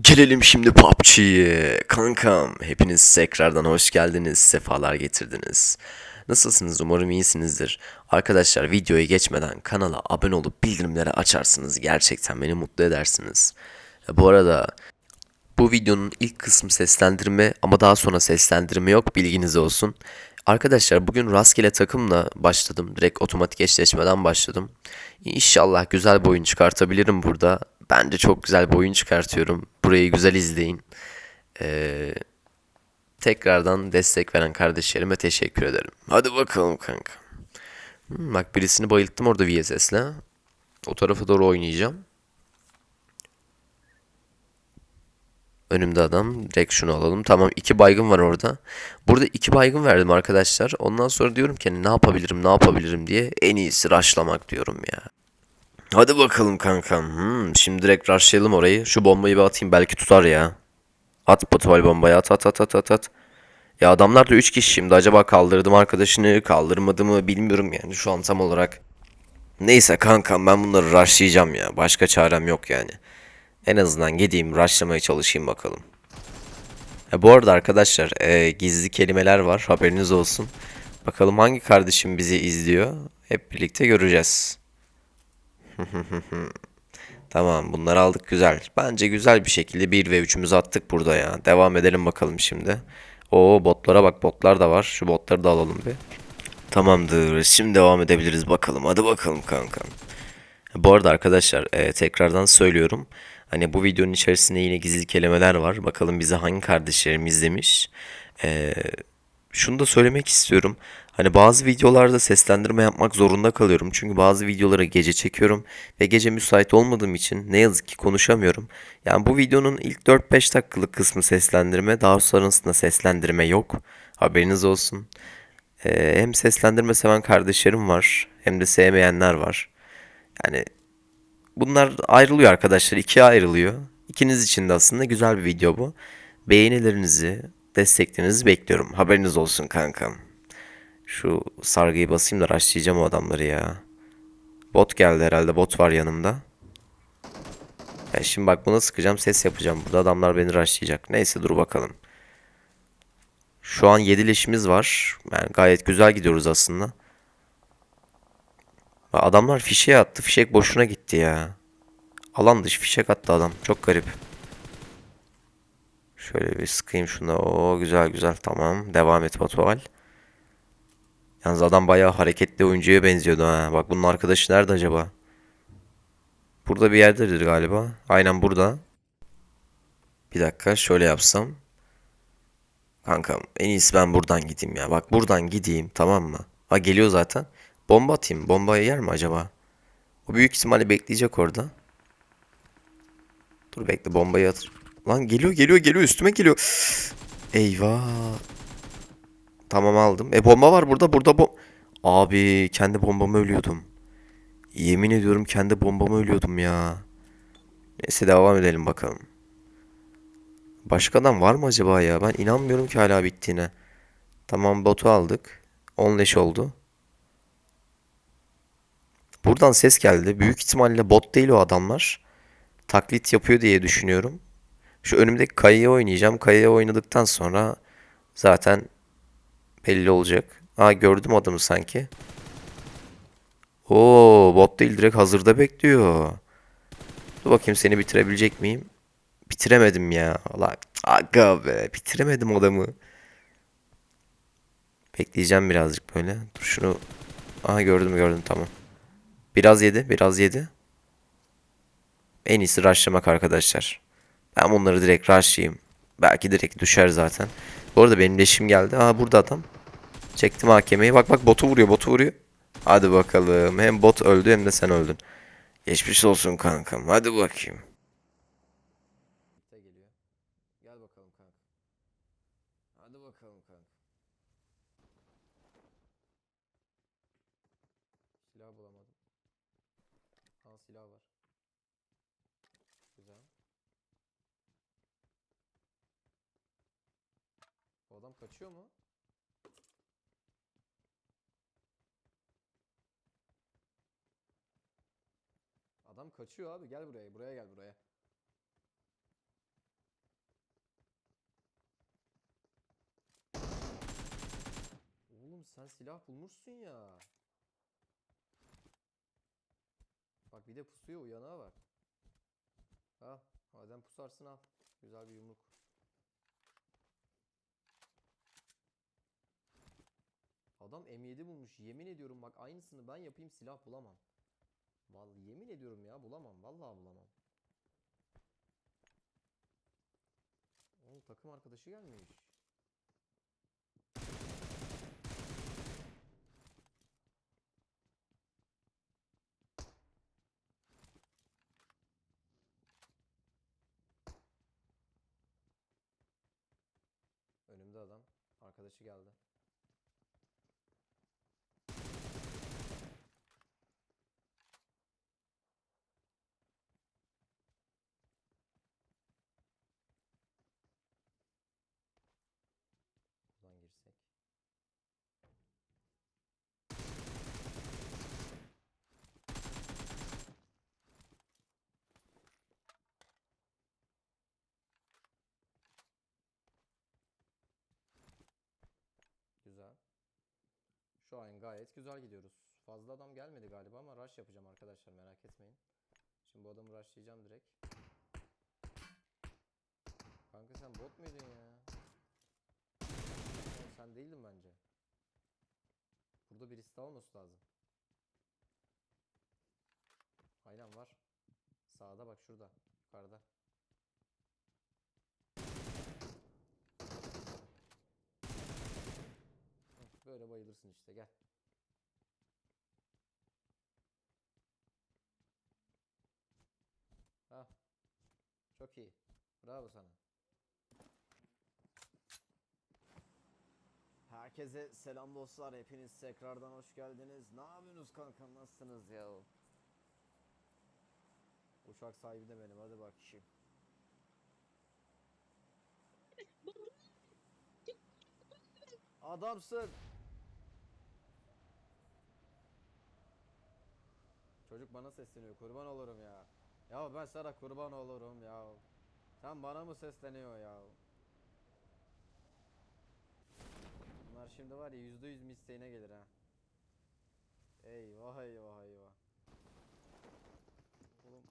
Gelelim şimdi PUBG'ye. Kankam, hepiniz tekrardan hoş geldiniz, sefalar getirdiniz. Nasılsınız? Umarım iyisinizdir. Arkadaşlar videoya geçmeden kanala abone olup bildirimleri açarsınız. Gerçekten beni mutlu edersiniz. E, Bu arada bu videonun ilk kısmı seslendirme ama daha sonra seslendirme yok bilginiz olsun. Arkadaşlar bugün rastgele takımla başladım. Direkt otomatik eşleşmeden başladım. İnşallah güzel bir oyun çıkartabilirim burada. Bence çok güzel bir oyun çıkartıyorum. Burayı güzel izleyin. Ee, tekrardan destek veren kardeşlerime teşekkür ederim. Hadi bakalım kanka. Hmm, bak birisini bayılttım orada VSS'le. O tarafa doğru oynayacağım. Önümde adam. Direkt şunu alalım. Tamam iki baygın var orada. Burada iki baygın verdim arkadaşlar. Ondan sonra diyorum ki hani ne yapabilirim ne yapabilirim diye. En iyisi rushlamak diyorum ya. Hadi bakalım kankam. Hmm, şimdi direkt rushlayalım orayı. Şu bombayı bir atayım belki tutar ya. At potval bombayı at at at at at at. Ya adamlar da 3 kişi şimdi. Acaba kaldırdım arkadaşını kaldırmadı mı bilmiyorum yani şu an tam olarak. Neyse kankam ben bunları rushlayacağım ya. Başka çarem yok yani. En azından gideyim rushlamaya çalışayım bakalım. Ha, bu arada arkadaşlar e, gizli kelimeler var haberiniz olsun. Bakalım hangi kardeşim bizi izliyor. Hep birlikte göreceğiz. Tamam bunları aldık güzel. Bence güzel bir şekilde 1 ve 3'ümüzü attık burada ya. Devam edelim bakalım şimdi. Oo botlara bak botlar da var. Şu botları da alalım bir. Tamamdır. Şimdi devam edebiliriz bakalım. Hadi bakalım kankam. Bu arada arkadaşlar e, tekrardan söylüyorum. Hani bu videonun içerisinde yine gizli kelimeler var. Bakalım bize hangi kardeşlerim izlemiş. E, şunu da söylemek istiyorum. Hani bazı videolarda seslendirme yapmak zorunda kalıyorum. Çünkü bazı videoları gece çekiyorum ve gece müsait olmadığım için ne yazık ki konuşamıyorum. Yani bu videonun ilk 4-5 dakikalık kısmı seslendirme, daha sonrasında seslendirme yok. Haberiniz olsun. Ee, hem seslendirme seven kardeşlerim var, hem de sevmeyenler var. Yani bunlar ayrılıyor arkadaşlar, ikiye ayrılıyor. İkiniz için de aslında güzel bir video bu. Beğenilerinizi, desteklerinizi bekliyorum. Haberiniz olsun kankam. Şu sargıyı basayım da rushlayacağım o adamları ya. Bot geldi herhalde. Bot var yanımda. Ya şimdi bak buna sıkacağım. Ses yapacağım. Burada adamlar beni rushlayacak. Neyse dur bakalım. Şu an 7 leşimiz var. Yani gayet güzel gidiyoruz aslında. Adamlar fişeğe attı. Fişek boşuna gitti ya. Alan dışı fişek attı adam. Çok garip. Şöyle bir sıkayım şuna. Oo güzel güzel tamam. Devam et Batuhal. Yalnız adam bayağı hareketli oyuncuya benziyordu ha. Bak bunun arkadaşı nerede acaba? Burada bir yerdedir galiba. Aynen burada. Bir dakika şöyle yapsam. Kankam en iyisi ben buradan gideyim ya. Bak buradan gideyim tamam mı? Ha geliyor zaten. Bomba atayım. Bombayı yer mi acaba? O büyük ihtimalle bekleyecek orada. Dur bekle bombayı at. Lan geliyor geliyor geliyor üstüme geliyor. Eyvah. Tamam aldım. E bomba var burada. Burada bom... Abi kendi bombamı ölüyordum. Yemin ediyorum kendi bombamı ölüyordum ya. Neyse devam edelim bakalım. Başka adam var mı acaba ya? Ben inanmıyorum ki hala bittiğine. Tamam botu aldık. 10 leş oldu. Buradan ses geldi. Büyük ihtimalle bot değil o adamlar. Taklit yapıyor diye düşünüyorum. Şu önümdeki kayaya oynayacağım. Kayaya oynadıktan sonra zaten belli olacak. Aa gördüm adamı sanki. Oo bot değil direkt hazırda bekliyor. Dur bakayım seni bitirebilecek miyim? Bitiremedim ya. Allah aga be bitiremedim adamı. Bekleyeceğim birazcık böyle. Dur şunu. Aha gördüm gördüm tamam. Biraz yedi biraz yedi. En iyisi rushlamak arkadaşlar. Ben bunları direkt rushlayayım. Belki direkt düşer zaten. Bu arada benim leşim geldi. Aa burada adam. Çektim hakemeyi. Bak bak botu vuruyor botu vuruyor. Hadi bakalım. Hem bot öldü hem de sen öldün. Geçmiş olsun kankam. Hadi bakayım. Gel bakalım kanka. Hadi bakalım kanka. Silah bulamadım. Ha silah var. Kaçıyor mu? Adam kaçıyor abi. Gel buraya. Buraya gel buraya. Oğlum sen silah bulmuşsun ya. Bak bir de pusuya uyanağı var. Ha, madem pusarsın al. Güzel bir yumruk. Adam M7 bulmuş. Yemin ediyorum bak aynısını ben yapayım silah bulamam. Vallahi yemin ediyorum ya bulamam. Vallahi bulamam. Oğlum takım arkadaşı gelmiş. Önümde adam. Arkadaşı geldi. Buradan girsek. Güzel. Şu an gayet güzel gidiyoruz. Fazla adam gelmedi galiba ama rush yapacağım arkadaşlar merak etmeyin. Şimdi bu adamı rushlayacağım direkt. Kanka sen bot muydun ya? Oğlum sen değildin bence. Burada birisi daha olması lazım. Aynen var. Sağda bak şurada. Yukarıda. Hı, Böyle bayılırsın işte gel. Ha. Çok iyi. Bravo sana. Herkese selam dostlar. Hepiniz tekrardan hoş geldiniz. Ne yapıyorsunuz kanka? Nasılsınız ya? Uçak sahibi de benim. Hadi bak şimdi. Adamsın. Çocuk bana sesleniyor. Kurban olurum ya. Ya ben sana kurban olurum ya. Sen bana mı sesleniyor ya? Bunlar şimdi var ya yüzde yüz misteğine gelir ha. Eyvah eyvah eyvah. Oğlum.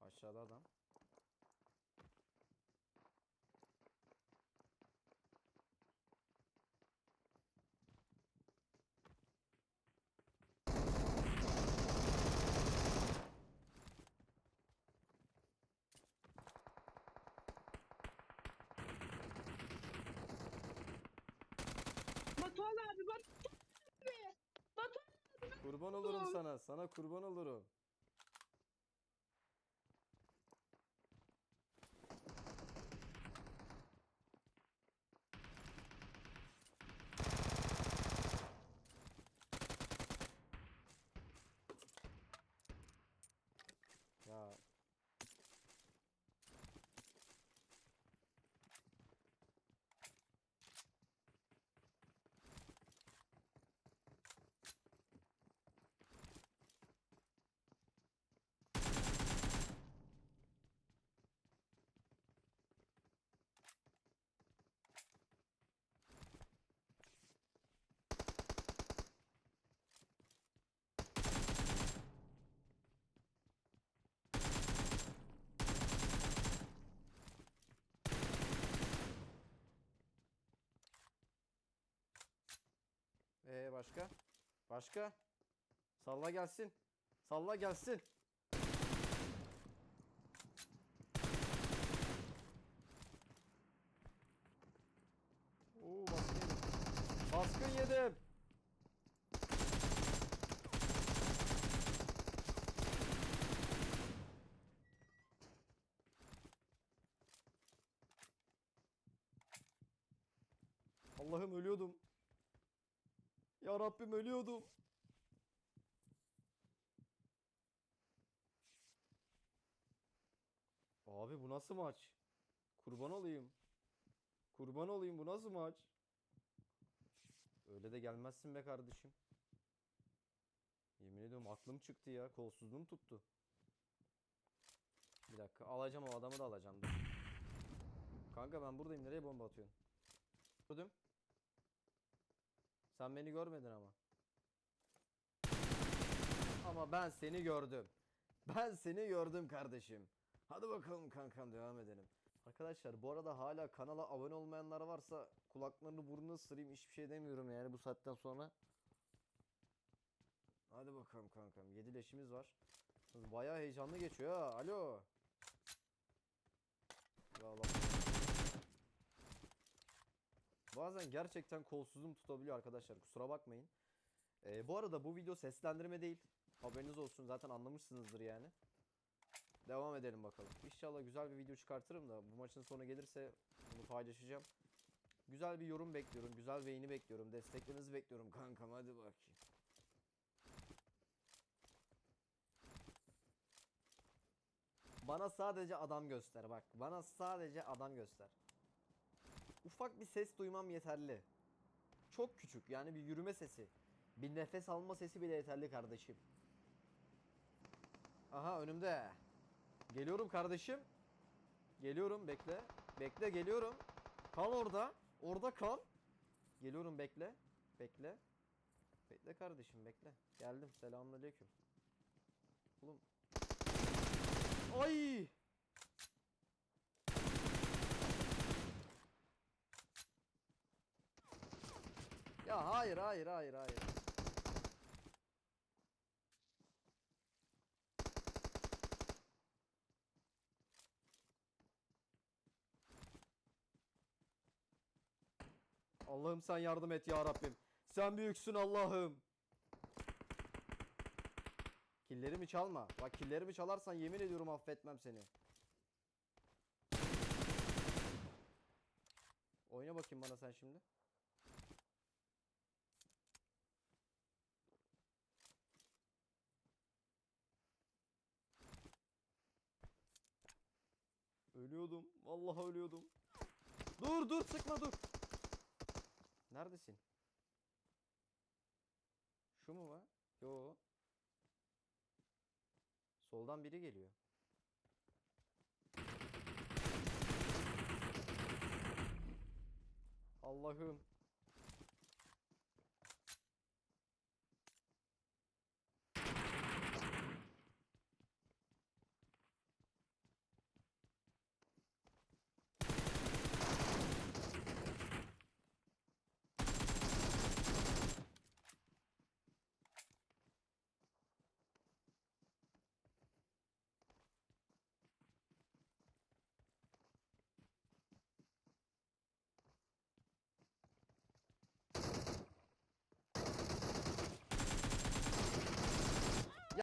Aşağıda adam. Batuhan abi Batuhan abi. Batuhan abi. Kurban olurum sana. Sana kurban olurum. Ya Ee başka? Başka? Salla gelsin. Salla gelsin. Oo baskın. Baskın yedim. Allah'ım ölüyordum. Ya Rabbim ölüyordum. Abi bu nasıl maç? Kurban olayım. Kurban olayım bu nasıl maç? Öyle de gelmezsin be kardeşim. Yemin ediyorum aklım çıktı ya. Kolsuzluğum tuttu. Bir dakika alacağım o adamı da alacağım. Kanka ben buradayım. Nereye bomba atıyorsun? Gördüm. Sen beni görmedin ama. Ama ben seni gördüm. Ben seni gördüm kardeşim. Hadi bakalım kankam devam edelim. Arkadaşlar bu arada hala kanala abone olmayanlar varsa kulaklarını burnunu ısırayım hiçbir şey demiyorum yani bu saatten sonra. Hadi bakalım kankam 7 leşimiz var. Bayağı heyecanlı geçiyor ha. Alo. Ya Allah. Bazen gerçekten kolsuzum tutabiliyor arkadaşlar. Kusura bakmayın. Ee, bu arada bu video seslendirme değil. Haberiniz olsun. Zaten anlamışsınızdır yani. Devam edelim bakalım. İnşallah güzel bir video çıkartırım da bu maçın sonu gelirse bunu paylaşacağım. Güzel bir yorum bekliyorum. Güzel beğeni bekliyorum. Desteklerinizi bekliyorum kankam. Hadi bakayım. Bana sadece adam göster bak. Bana sadece adam göster. Ufak bir ses duymam yeterli. Çok küçük yani bir yürüme sesi. Bir nefes alma sesi bile yeterli kardeşim. Aha önümde. Geliyorum kardeşim. Geliyorum bekle. Bekle geliyorum. Kal orada. Orada kal. Geliyorum bekle. Bekle. Bekle kardeşim bekle. Geldim. Selamünaleyküm. Oğlum. Ay! Ya hayır hayır hayır hayır. Allah'ım sen yardım et ya Rabbim. Sen büyüksün Allah'ım. Killerimi çalma. Bak killerimi çalarsan yemin ediyorum affetmem seni. Oyna bakayım bana sen şimdi. Ölüyordum. Vallahi ölüyordum. Dur dur sıkma dur. Neredesin? Şu mu var? Yo. Soldan biri geliyor. Allah'ım.